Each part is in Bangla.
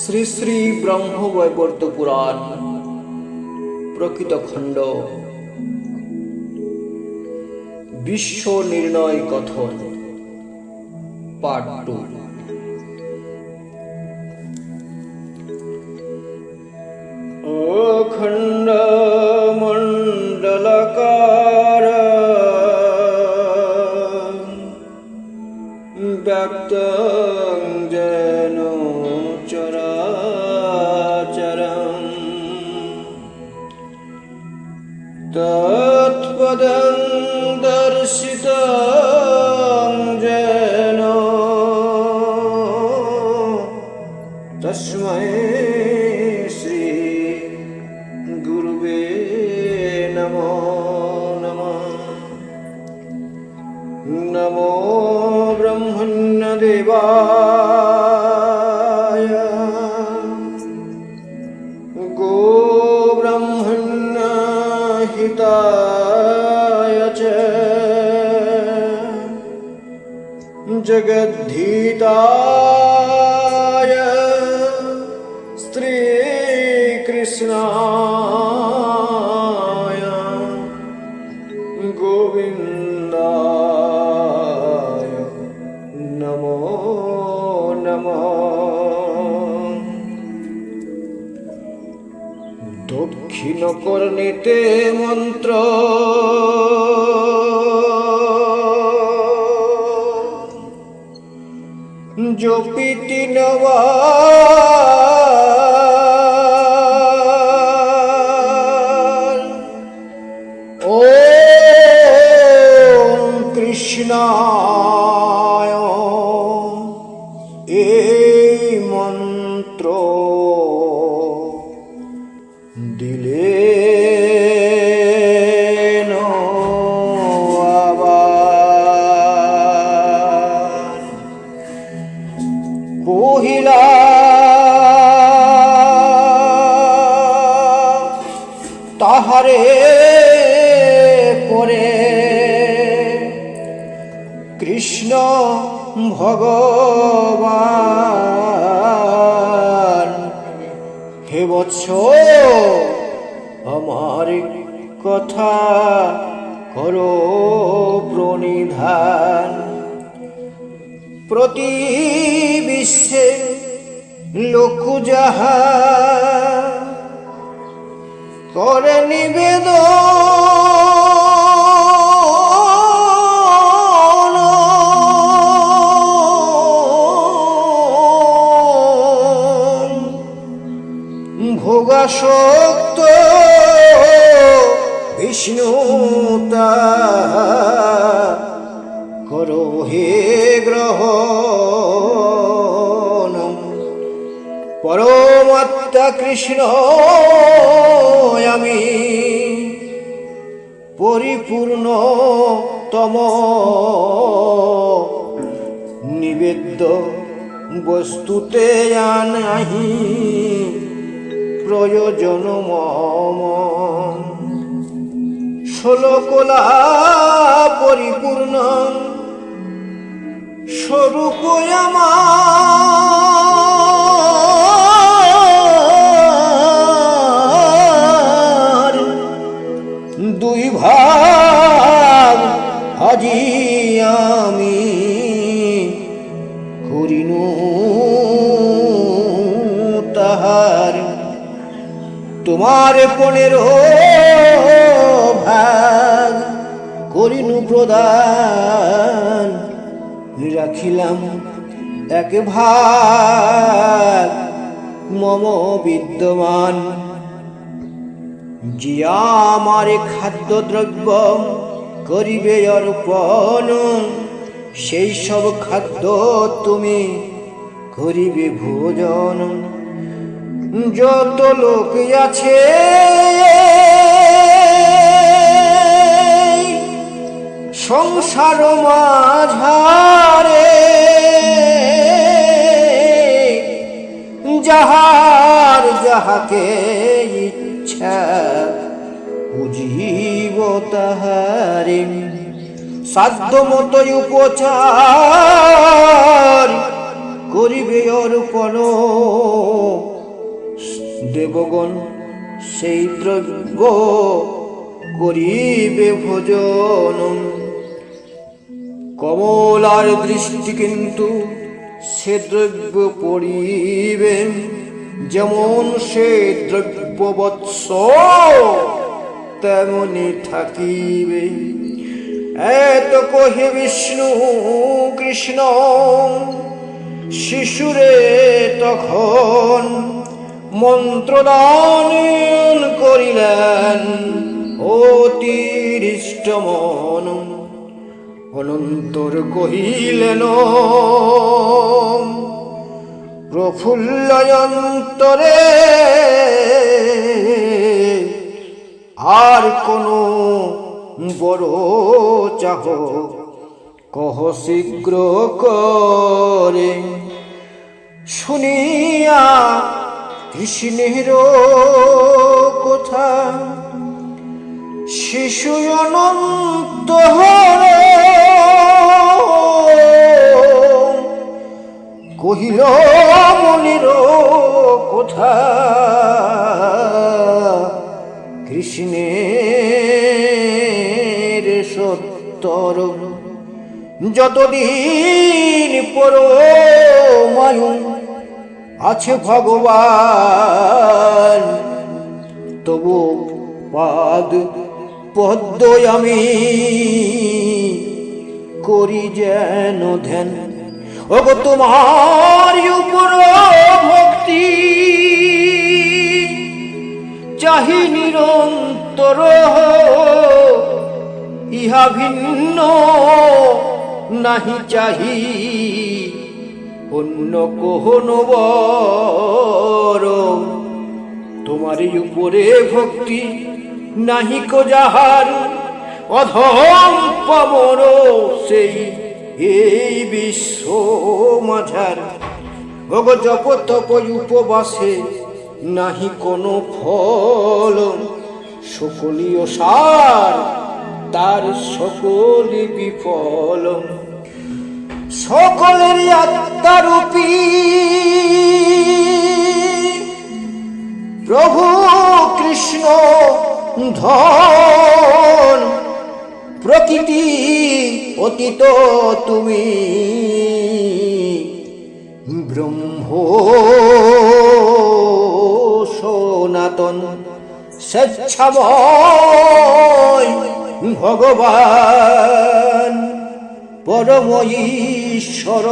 শ্রী শ্রী ব্রহ্মবৈবর্ত পুরাণ প্রকৃত খণ্ড। বিশ্ব নির্ণয় কথন পার্ট টু। তস্मै শ্রী গুরুবে নমো নমঃ। নমো ব্রহ্মণ্যদেবায়। গো ব্রহ্মণ্য হিতায় চ। জগদ্ধিতায় শ্রীকৃষ্ণায় গোবিন্দায় মন্ত্র। জপিতি নবা কৃষ্ণায়। এই মন্ত্র দিলে তাহারে পরে কৃষ্ণ ভগবান। হে বৎস আমার কথা করো প্রণিধান। প্রতি বিশ্বে লোক যাহা করে নিবেদন ভোগাসক্ত বিষ্ণু করো হে গ্রহ পরমাত্মা কৃষ্ণ আমি পরিপূর্ণ তম নিবেদ্য বস্তুতে আনাহি। প্রয়োজন মম ষোলকলা পরিপূর্ণ স্বরূপ দুই ভাগ আজি আমি তোমার পনেরো ভাগ করিনু প্রদান। রাখিলাম এক ভাগ মম বিদ্যমান। জিয়া আমার খাদ্য দ্রব্য করিবে অর্পণ, সেই সব খাদ্য তুমি করিবে ভোজন। যত লোক আছে, সংসার মাঝারে, যাহার যাহাকে ইচ্ছা বুঝিব তাহারে। সাধ্য মতোই উপচার করিবে অর্পণ। দেবগণ সেই দ্রব্য করিবে ভোজন। কমলার দৃষ্টি কিন্তু সে দ্রব্য পড়িবে, যেমন সে দ্রব্য বৎস তেমনি থাকিবে। এত কহে বিষ্ণু কৃষ্ণ, শিশুরে তখন মন্ত্রদান করিলেন অতিরিষ্ট মন। অনন্তর কহিলেন, প্রফুল্লয়ন্তরে আর কোনো বড় চাহ কহ শীঘ্র করে। শুনিয়া কৃষ্ণের কথা। শিশু অনন্ত হরে। কহিল মনির কথা। কৃষ্ণের সত্তর। যতদিন পর মায়ু আছে ভগবান। তবু পাদ পদ্ম আমি করি যেন ধ্যান। ওগো তোমার উপর ভক্তি চাহি নিরন্তর ইহা ভিন্ন, নাহি চাহি অন্য কোহনো বর তোমার উপরে ভক্তি নাহি কো যাহার। অধম পবন সেই এই বিশ্ব মাঝার। ভগ জপ তপ উপবাসে নাহি কোনো ফল। সকলীয় সার, তার সকলি বিফল। সকলের আত্মারূপী। প্রভু কৃষ্ণ ধন প্রকৃতি অতীত তুমি। ব্রহ্ম সনাতন স্বেচ্ছাময় ভগবান। পরম ঈশ্বর।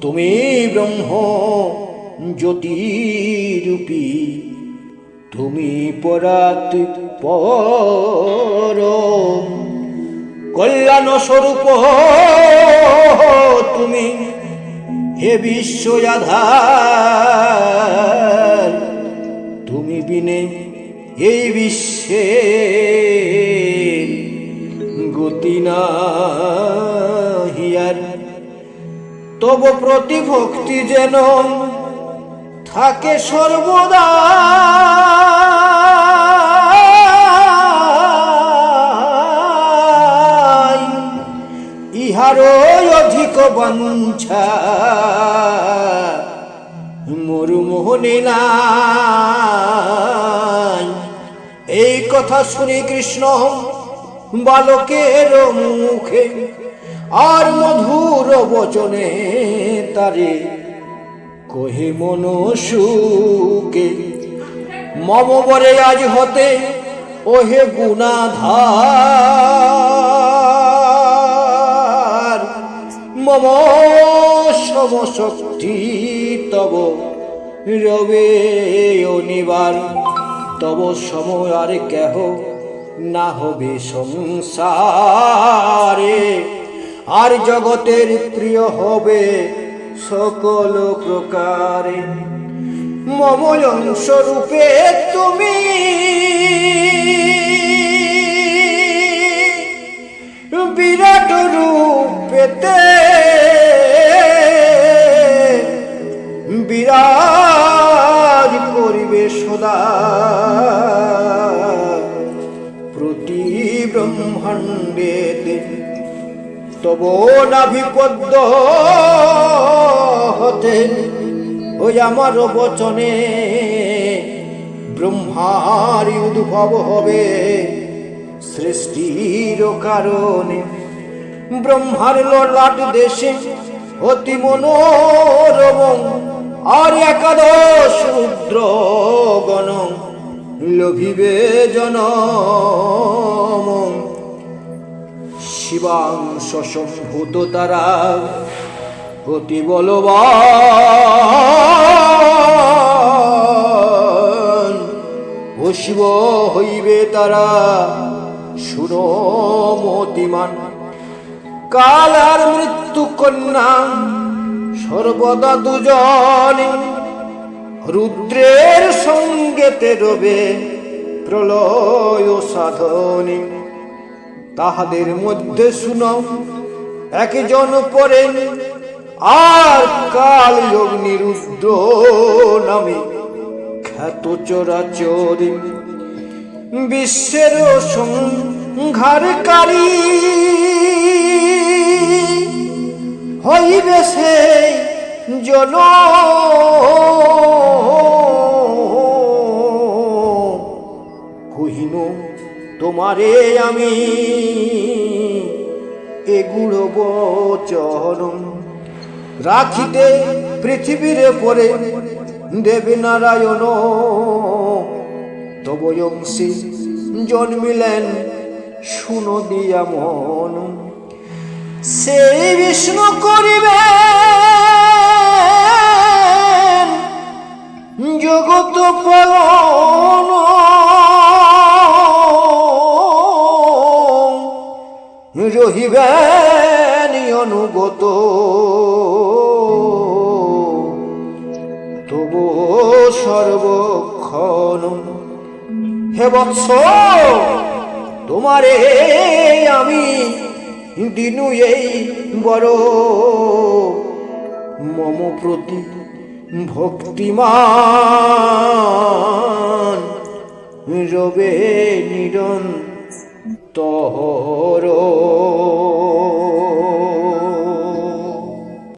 তুমি ব্রহ্ম জ্যোতিরূপী, তুমি পরাত পর কল্যাণ স্বরূপ তুমি হে বিশ্ব আধার। তুমি বিনে এই বিশ্বে হিয়ার তব প্রতিভক্তি যেন থাকে সর্বদা। ইহারও অধিক বাঞ্ছা। মোর মোহনে এই কথা শুনি কৃষ্ণ বালকের মুখে আর মধুর বচনে তারে কহে মন সুকে মম বরে আজ হতে ওহে গুণাধার। মম সমশক্তি তব রবে অনিবার, তব সময় আর কেহ না হবে সংসারে। আর জগতের প্রিয় হবে সকল প্রকারে। মময়ং স্বরূপে তুমি বিরাট রূপেতে বিরাজ তব নাভিপদ্ম হতে ওই আমার বচনে ব্রহ্মার উদ্ভব হবে সৃষ্টির কারণে। ব্রহ্মার ললাট দেশে অতি মনোরম আর একাদশ রুদ্র গণ লোভিবে জনম। শিবাংশ সম্ভূত তারা অতি বলবান। ও শিব, হইবে তারা সুরমতিমান কাল আর মৃত্যু কন্যা, সর্বদা দুজনে রুদ্রের সঙ্গেতে রবে প্রলয় সাধনে। তাহাদের মধ্যে শুনো একজন পড়েন আর কাল অগ্নিরুদ্র নামে খ্যাত চোরাচরি। বিশ্বের সংহারকারী হইবে সেই জন তোমারে আমি এগুলো বচন রাখিতে পৃথিবীর পরে দেবী নারায়ণ তবয়ংশী জন্মিলেন, শুনো দিয়া মন। সেই বিষ্ণু করিবে জগত পালন রহিবেন অনুগত। তবু সর্বক্ষণ হে বৎস, তোমারে আমি দিনু এই বড় মম প্রতি ভক্তিমান। রবে নিরন্তর